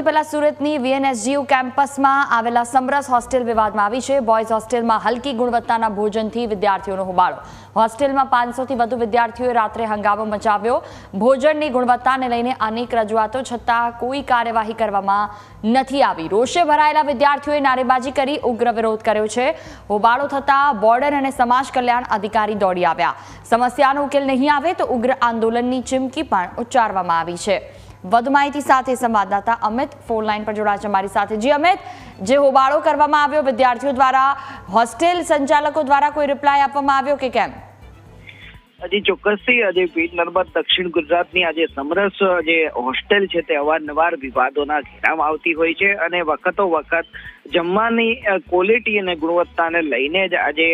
પહેલા સુરતની વીએનએસજીયુ કેમ્પસમાં આવેલા સમરસ હોસ્ટેલ વિવાદમાં આવી છે. બોયઝ હોસ્ટેલમાં હલકી ગુણવત્તાના ભોજનથી વિદ્યાર્થીઓનો હોબાળો. હોસ્ટેલમાં પાંચસોથી વધુ વિદ્યાર્થીઓએ રાત્રે હંગામો મચાવ્યો. ભોજનની ગુણવત્તાને લઈને અનેક રજૂઆતો, છતાં કોઈ કાર્યવાહી કરવામાં નથી આવી. રોષે ભરાયેલા વિદ્યાર્થીઓએ નારેબાજી કરી ઉગ્ર વિરોધ કર્યો છે. હોબાળો થતાં બોર્ડર અને સમાજ કલ્યાણ અધિકારી દોડી આવ્યા. સમસ્યાનો ઉકેલ નહીં આવે તો ઉગ્ર આંદોલનની ચીમકી પણ ઉચ્ચારવામાં આવી છે. વધુ માહિતી સાથે સંવાદદાતા અમિત ફોન લાઈન પર જોડાશે છે અમારી સાથે. જી અમિત, જે હોબાળો કરવામાં આવ્યો, વિદ્યાર્થીઓ દ્વારા, હોસ્ટેલ સંચાલકો દ્વારા કોઈ રિપ્લાય આપવામાં આવ્યો કે કેમ? હજી ચોક્કસથી આજે પીઠ નર્મદ દક્ષિણ ગુજરાતની આજે સમરસ, જે હોસ્ટેલ છે તે અવારનવાર વિવાદોના ઘેરામાં આવતી હોય છે અને વખતો વખત જમવાની ક્વોલિટી અને ગુણવત્તાને લઈને જ આજે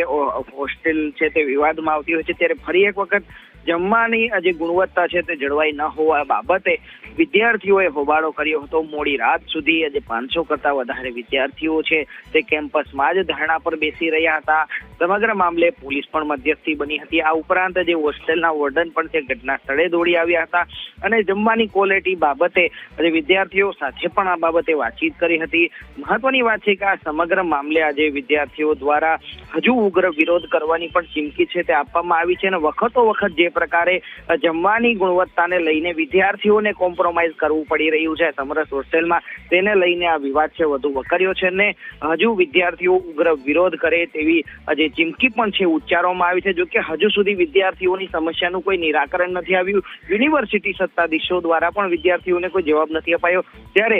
હોસ્ટેલ છે તે વિવાદમાં આવતી હોય છે. ત્યારે ફરી એક વખત જમવાની જે ગુણવત્તા છે તે જળવાઈ ન હોવા બાબતે વિદ્યાર્થીઓએ હોબાળો કર્યો હતો. મોડી રાત સુધી આજે પાંચસો કરતા વધારે વિદ્યાર્થીઓ છે તે કેમ્પસમાં જ ધરણા પર બેસી રહ્યા હતા. સમગ્ર મામલે પોલીસ પણ મધ્યસ્થી બની હતી. આ ઉપરાંત જે હોસ્ટેલના વોર્ડન પણ તે ઘટના સ્થળે દોડી આવ્યા હતા અને જમવાની ક્વોલિટી બાબતે આજે વિદ્યાર્થીઓ સાથે પણ આ બાબતે વાતચીત કરી હતી. મહત્વની વાત છે કે આ સમગ્ર મામલે આજે વિદ્યાર્થીઓ દ્વારા હજુ ઉગ્ર વિરોધ કરવાની પણ ચીમકી છે તે આપવામાં આવી છે અને વખતો વખત જે પ્રકારે જમવાની ગુણવત્તાને લઈને વિદ્યાર્થીઓને કોમ્પ્રોમાઇઝ કરવું પડી રહ્યું છે. સમરસ હોસ્ટેલમાં તેને લઈને આ વિવાદ છે વધુ વકર્યો છે ને હજુ વિદ્યાર્થીઓ ઉગ્ર વિરોધ કરે તેવી જે ચીમકી પણ છે, ઉચ્ચારવામાં આવી છે. જો કે હજુ સુધી વિદ્યાર્થીઓની સમસ્યાનું કોઈ નિરાકરણ નથી આવ્યું. યુનિવર્સિટી સત્તાધીશો દ્વારા પણ વિદ્યાર્થીઓને કોઈ જવાબ નથી અપાયો. ત્યારે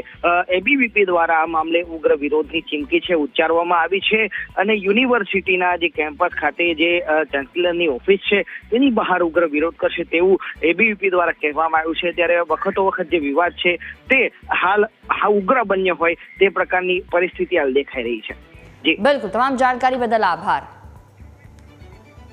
એબીવીપી દ્વારા આ મામલે ઉગ્ર વિરોધની ચીમકી છે, ઉચ્ચારવામાં આવી છે. અને યુનિવર્સિટીના જે કેમ્પસ ખાતે જે ચાન્સેલરની ઓફિસ છે, તેની બહાર ઉગ્ર વિરોધ કરશે તેવું એબીવીપી દ્વારા કહેવામાં આવ્યું છે. ત્યારે વખતો વખત જે વિવાદ છે, તે હાલ હા ઉગ્ર બન્યો હોય તે પ્રકારની પરિસ્થિતિ હાલ દેખાઈ રહી છે. બિલકુલ. તમામ જાણકારી બદલ આભાર.